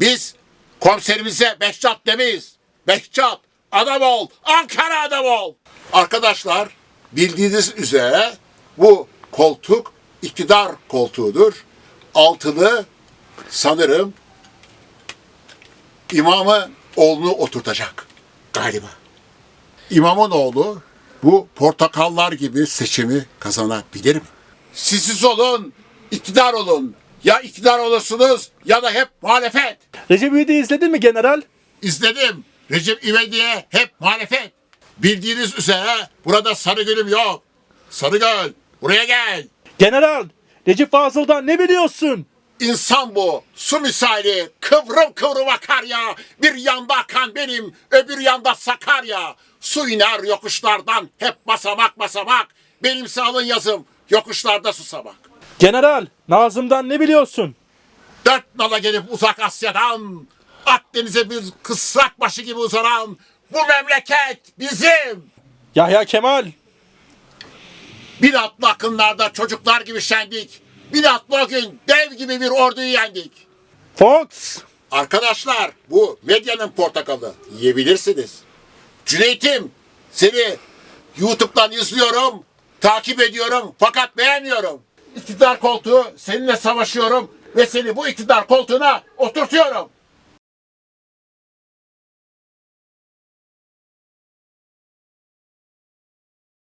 Biz komiserimize Behçat demeyiz. Behçat adam ol, Ankara adam ol. Arkadaşlar bildiğiniz üzere bu koltuk iktidar koltuğudur. Altılı sanırım imamı oğlunu oturtacak galiba. İmamın oğlu bu portakallar gibi seçimi kazanabilir mi? Siz olun, iktidar olun. Ya iktidar olursunuz ya da hep muhalefet. Recep İvedik'i izledin mi general? İzledim. Recep İvedik'e hep muhalefet. Bildiğiniz üzere burada Sarıgöl'üm yok. Sarıgöl buraya gel. General, Recep Fazıl'dan ne biliyorsun? İnsan bu. Su misali kıvrım kıvrım akar ya. Bir yanda akan benim, öbür yanda Sakarya. Su iner yokuşlardan hep basamak basamak. Benimse alın yazım yokuşlarda susamak. General, Nazım'dan ne biliyorsun? Dört nala gelip uzak Asya'dan Akdeniz'e bir kısrak başı gibi uzanan bu memleket bizim. Yahya Kemal, Bir atlı akınlarda çocuklar gibi şendik. Bir atlı o gün dev gibi bir orduyu yendik. Fox, Arkadaşlar bu medyanın portakalı. Yiyebilirsiniz. Cüneyt'im seni YouTube'dan izliyorum, takip ediyorum fakat beğenmiyorum. İktidar koltuğu seninle savaşıyorum ve seni bu iktidar koltuğuna oturtuyorum.